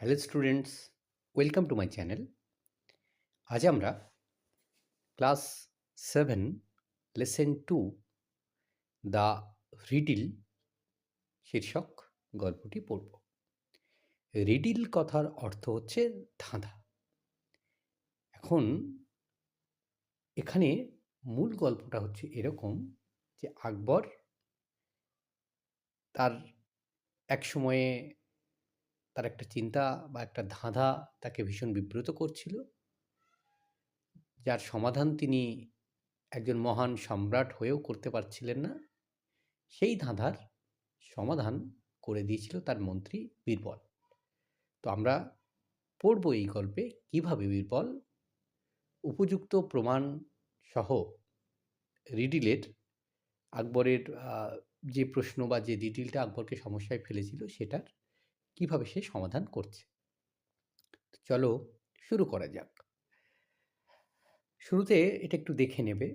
Hello students welcome to my channel আজ আমরা class seven lesson two the riddle শীর্ষক গল্পটি পড়ব। রিডিল কথার অর্থ হচ্ছে ধাঁধা। এখন এখানে মূল গল্পটা হচ্ছে এরকম যে আকবর তার এক সময়ে তার একটা চিন্তা বা একটা ধাঁধা তাকে ভীষণ বিব্রত করছিল। যার সমাধান তিনি একজন মহান সম্রাট হয়েও করতে পারছিলেন না। সেই ধাঁধার সমাধান করে দিয়েছিল তার মন্ত্রী বীরবল। তো আমরা পড়ব এই গল্পে কীভাবে বীরবল উপযুক্ত প্রমাণ সহ রিডিলের আকবরের যে প্রশ্ন বা যে রিডিলটা আকবরকে সমস্যায় ফেলেছিল সেটার কীভাবে সে সমাধান করছে? চলো শুরু করা যাক। শুরুতে এটা একটু দেখে নেবে।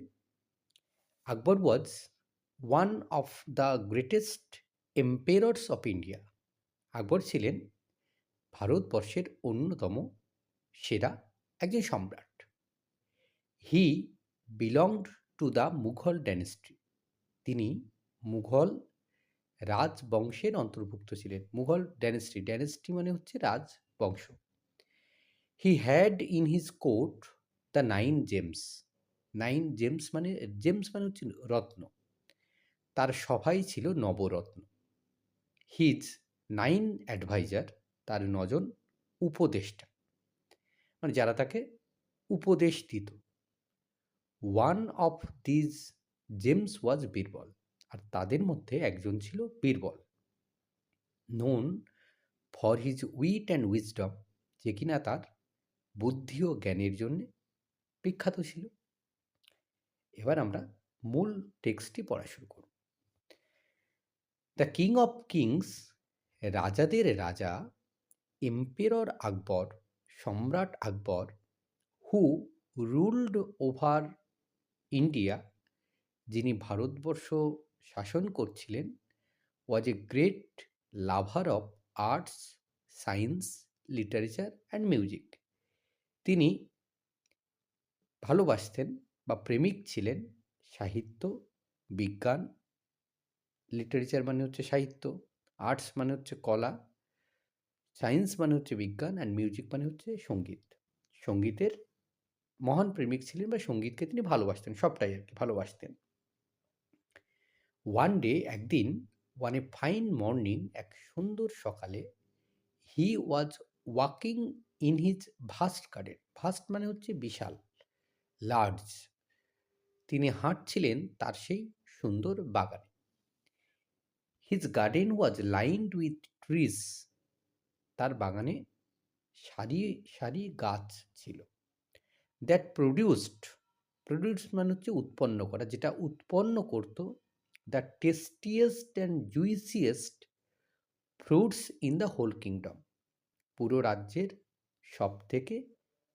Akbar was one of the greatest emperors of India Akbar ছিলেন ভারতবর্ষের অন্যতম সেরা একজন সম্রাট। He belonged to the Mughal dynasty তিনি মুঘল রাজবংশের অন্তর্ভুক্ত ছিলেন। মুঘল ড্যানেস্টি ড্যানেস্টি মানে হচ্ছে রাজবংশ। He had in his court the nine gems nine gems মানে জেমস মানে হচ্ছে রত্ন। তার সভাই ছিল নবরত্ন। হিজ নাইন অ্যাডভাইজার তার নজন উপদেষ্টা। মানে যারা তাকে উপদেশ দিত। One of these gems was Birbal আর তাদের মধ্যে একজন ছিল Birbal. Known for his wit and wisdom যে কিনা তার বুদ্ধি ও জ্ঞানের জন্য বিখ্যাত ছিল। এবার আমরা মূল টেক্সটটি পড়া শুরু করব। দ্য কিং অফ কিংস রাজাদের রাজা এম্পেরর আকবর সম্রাট Akbar who ruled over India যিনি ভারতবর্ষ শাসন করছিলেন was a great lover of arts science literature and music তিনি ভালোবাসতেন বা প্রেমিক ছিলেন সাহিত্য, বিজ্ঞান লিটারেচার মানে হচ্ছে সাহিত্য আর্টস মানে হচ্ছে কলা সায়েন্স মানে হচ্ছে বিজ্ঞান অ্যান্ড মিউজিক মানে হচ্ছে সংগীত। সঙ্গীতের মহান প্রেমিক ছিলেন বা সঙ্গীতকে তিনি ভালোবাসতেন, সবটাই আর কি ভালোবাসতেন। ওয়ান ডে একদিন ওয়ান এ ফাইন মর্নিং এক সুন্দর সকালে he was walking in his vast garden vast মানে হচ্ছে বিশাল লার্জ তিনি হাঁটছিলেন তার সেই সুন্দর বাগানে। His garden was lined with trees তার বাগানে সারি সারি গাছ ছিল। দ্যাট প্রডিউসড প্রডিউস মানে হচ্ছে উৎপন্ন করা, যেটা উৎপন্ন করত the tastiest and juiciest fruits in the whole kingdom পুরো রাজ্যের সব থেকে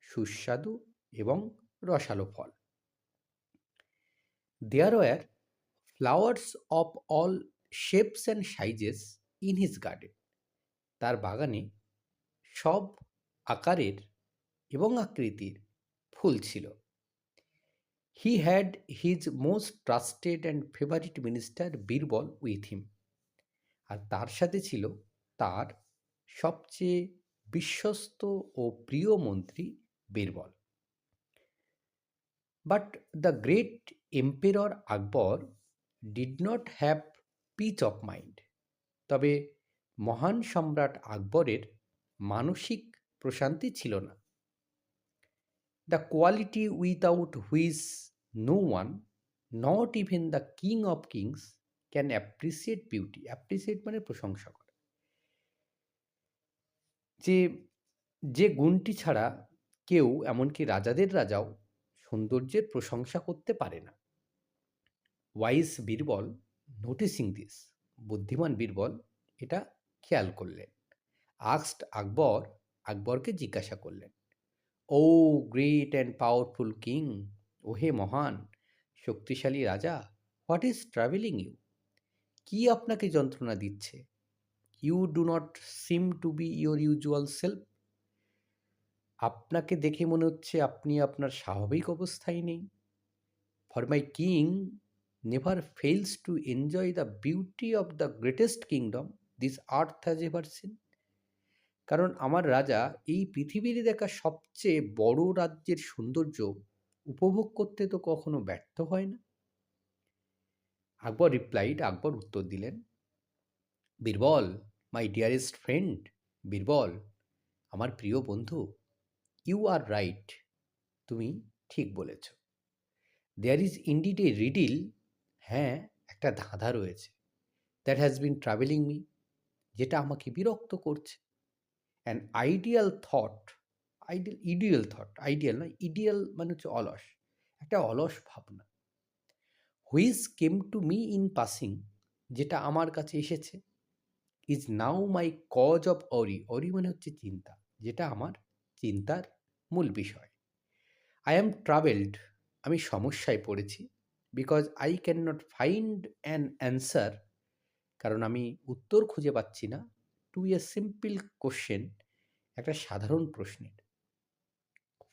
সুস্বাদু এবং রসালো ফল। There were flowers of all shapes and sizes in his garden তার বাগানে সব আকারের এবং আকৃতির ফুল ছিল। He had his most trusted and favourite minister Birbal with him আর তার সাথে ছিল তার সবচেয়ে বিশ্বস্ত ও প্রিয় মন্ত্রী Birbal. But the great emperor Akbar did not have peace of mind তবে মহান সম্রাট আকবরের মানসিক প্রশান্তি ছিল না। The quality without which no one not even the king of kings can appreciate beauty appreciate মানে প্রশংসা করা। যে যে গুণটি ছাড়া কেউ, এমনকি রাজাদের রাজাও সৌন্দর্যের প্রশংসা করতে পারে না। ওয়াইস বীরবল নোটিসিং দিস বুদ্ধিমান বীরবল এটা খেয়াল করলেন। আক্সড আকবর, আকবরকে জিজ্ঞাসা করলেন O great and powerful king ওহে মহান, শক্তিশালী রাজা, হোয়াট ইজ ট্রাভেলিং ইউ? কি আপনাকে যন্ত্রণা দিচ্ছে? You do not seem to be your usual self? আপনাকে দেখে মনে হচ্ছে আপনি আপনার স্বাভাবিক অবস্থায় নেই। For my king, never fails to enjoy the beauty of the greatest kingdom, this earth has ever seen. কারণ আমার রাজা এই পৃথিবীর দেখা সবচেয়ে বড় রাজ্যের সৌন্দর্য উপভোগ করতে তো কখনো ব্যর্থ হয় না। আকবর রিপ্লাইড আকবর উত্তর দিলেন, Birbal my dearest friend Birbal, আমার প্রিয় বন্ধু ইউ আর রাইট তুমি ঠিক বলেছ। There is indeed a riddle হ্যাঁ একটা ধাঁধা রয়েছে that has been troubling me যেটা আমাকে বিরক্ত করছে। An ideal thought ideal idle thought ideal নয় ইডিয়াল মানে হচ্ছে অলস, একটা অলস ভাবনা। Which came to me in passing is now কাছে এসেছে is now my cause of Ori Ori মানে হচ্ছে চিন্তা, যেটা আমার চিন্তার মূল বিষয়। আই অ্যাম ট্রাভেলড আমি সমস্যায় পড়েছি because I cannot find an answer কারণ আমি উত্তর খুঁজে পাচ্ছি না। টু এ সিম্পল কোশ্চেন একটা সাধারণ প্রশ্নের।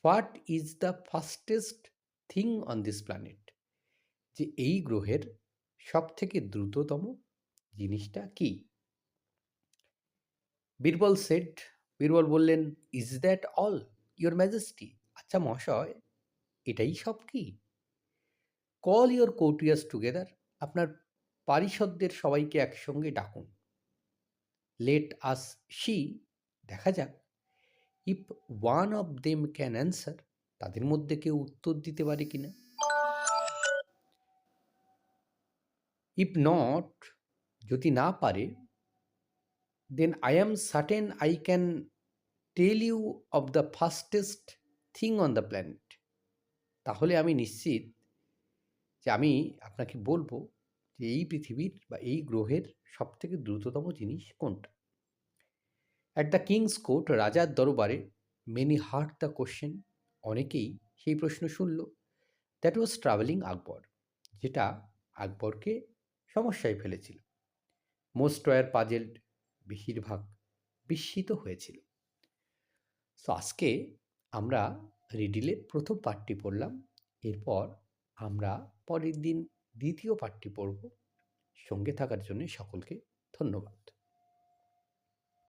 What is the fastest thing on this planet যে এই গ্রহের সব থেকে দ্রুততম জিনিসটা কি? বীরবল সেট বীরবল বললেন is that all your majesty আচ্ছা মহাশয়, এটাই সব কি? কল ইয়োর কোর্টিয়াস টুগেদার আপনার পারিষদদের সবাইকে একসঙ্গে ডাকুন। লেট আস সি দেখা যাক। If one of them can answer তাদের মধ্যে কেউ উত্তর দিতে পারে কিনা? ইফ নট যদি না পারে then I am certain I can tell you of the fastest thing on the planet তাহলে আমি নিশ্চিত যে আমি আপনাকে বলব যে এই পৃথিবীর বা এই গ্রহের সবথেকে দ্রুততম জিনিস কোনটা? অ্যাট দ্য কিংস কোর্ট রাজার দরবারে মেনি হার্ট দ্য কোশ্চেন অনেকেই সেই প্রশ্ন শুনল। দ্যাট ওয়াজ ট্রাভেলিং আকবর, যেটা আকবরকে সমস্যায় ফেলেছিল। মোস্ট ওয়ার পাজেল্ড বেশিরভাগ বিস্মিত হয়েছিল। সো আজকে আমরা রিডিলের প্রথম পাঠটি পড়লাম। এরপর আমরা পরের দিন দ্বিতীয় পার্টটি পড়ব। সঙ্গে থাকার জন্য সকলকে ধন্যবাদ।